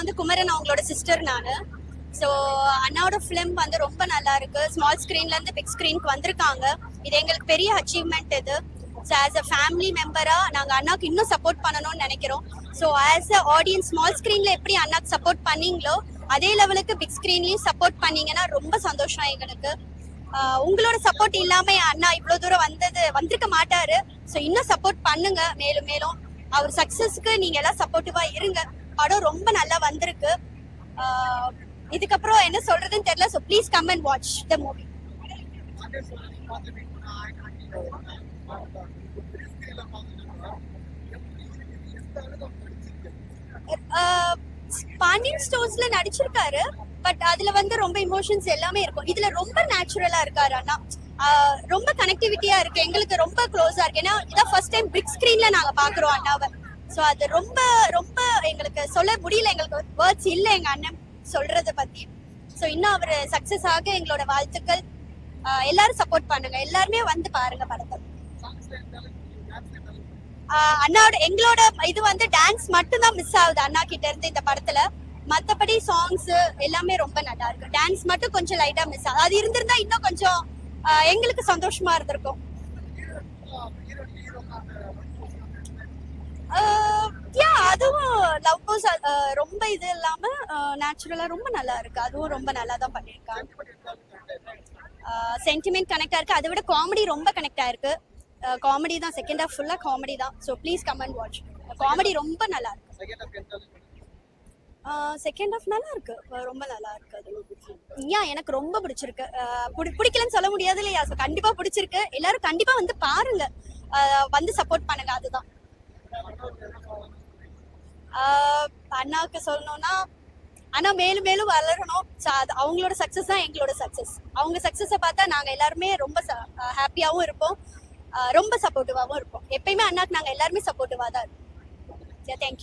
வந்து குமரன் அவங்களோட சிஸ்டர் நான். ஸோ அண்ணாவோட ஃபிலிம் வந்து ரொம்ப நல்லா இருக்கு. ஸ்மால் ஸ்க்ரீன்லேருந்து பிக் ஸ்க்ரீனுக்கு வந்திருக்காங்க. இது எங்களுக்கு பெரிய அச்சீவ்மெண்ட் இது. ஸோ ஆஸ் அ ஃபேமிலி மெம்பராக நாங்கள் அண்ணாக்கு இன்னும் சப்போர்ட் பண்ணணும்னு நினைக்கிறோம். So as a audience small ஸ்க்ரீனில் எப்படி அண்ணாக்கு சப்போர்ட் பண்ணீங்களோ அதே லெவலுக்கு பிக் ஸ்க்ரீன்லேயும் சப்போர்ட் பண்ணீங்கன்னா ரொம்ப சந்தோஷம் எங்களுக்கு. உங்களோட சப்போர்ட் இல்லாம அண்ணா இவ்வளவு தூரம் வந்தது வந்திருக்க மாட்டாரு. ஸோ இன்னும் சப்போர்ட் பண்ணுங்க. மேலும் மேலும். அவர் சக்சஸ்க்கு நீங்க எல்லாம் சப்போர்ட்டிவா இருங்க. படம் ரொம்ப நல்லா வந்திருக்கு. ஆஹ் இதுக்கப்புறம் என்ன சொல்றதுன்னு தெரியல. So please come and watch the movie Pandian ஸ்டோர்ஸ்ல நடிச்சிருக்காரு. பட் அதுல வந்து ரொம்ப இமோஷன்ஸ் எல்லாமே இருக்கும். இதுல ரொம்ப நேச்சுரலா இருக்காரு அண்ணா. ரொம்ப கனெக்டிவிட்டியா இருக்கு. எங்களுக்கு ரொம்ப க்ளோஸா இருக்கு. ஏன்னா இதான் ஃபர்ஸ்ட் டைம் பிக் ஸ்கிரீன்ல நாங்க பாக்குறோம் அண்ணாவை. ஸோ அது ரொம்ப ரொம்ப எங்களுக்கு சொல்ல முடியல. எங்களுக்கு வேர்ட்ஸ் இல்ல எங்க அண்ணன் சொல்றத பத்தி. ஸோ இன்னும் அவர் சக்சஸ் ஆக எங்களோட வாழ்த்துக்கள். எல்லாரும் சப்போர்ட் பண்ணுங்க. எல்லாருமே வந்து பாருங்க படத்தை. ஆஹ் அண்ணாவோட எங்களோட இது வந்து டான்ஸ் மட்டும்தான் மிஸ் ஆகுது அண்ணா கிட்ட இருந்து இந்த படத்துல. மத்தபடி சாங்ஸ் எல்லாமே ரொம்ப நல்லா இருக்கு. டான்ஸ் மட்டும் கொஞ்சம் லைட்டா மிஸ் ஆகுது. அது இருந்திருந்தா இன்னும் கொஞ்சம் ஆஹ் எங்களுக்கு சந்தோஷமா இருந்திருக்கும். யா அதுவும் லவ் கோஸ் ரொம்ப இது இல்லாம நேச்சுரலா ரொம்ப நல்லா இருக்கு. அதுவும் ரொம்ப நல்லா தான் பண்ணியிருக்காங்க. சென்டிமெண்ட் கனெக்ட் ஆயிருக்கு அதை விட காமெடி ரொம்ப கனெக்ட் ஆயிருக்கு. காமெடி தான். செகண்ட் ஹாஃப் ஃபுல்லா காமெடி தான். So please come and watch comedy ரொம்ப நல்லா இருக்கு. செகண்ட் ஹாஃப் நல்லா இருக்கு. ரொம்ப நல்லா இருக்கு அது. யா எனக்கு ரொம்ப பிடிச்சிருக்கு. பிடி- பிடிக்கலன்னு சொல்ல முடியாது இல்லையா? கண்டிப்பா பிடிச்சிருக்கு. எல்லாரும் கண்டிப்பா வந்து பாருங்க. வந்து சப்போர்ட் பண்ணுங்க. அதுதான். அண்ணாவுக்கு சொல்லணும்னா அண்ணா மேலும் மேலும் வளரணும். அது அவங்களோட சக்சஸ் தான் எங்களோட சக்சஸ் அவங்க சக்சஸை பார்த்தா நாங்க எல்லாருமே ரொம்ப ஹாப்பியாவும் இருப்போம். அஹ் ரொம்ப சப்போர்ட்டிவாகவும் இருப்போம். எப்பயுமே அண்ணாக்கு நாங்க எல்லாருமே சப்போர்ட்டிவா தான் இருப்போம். தேங்க்யூ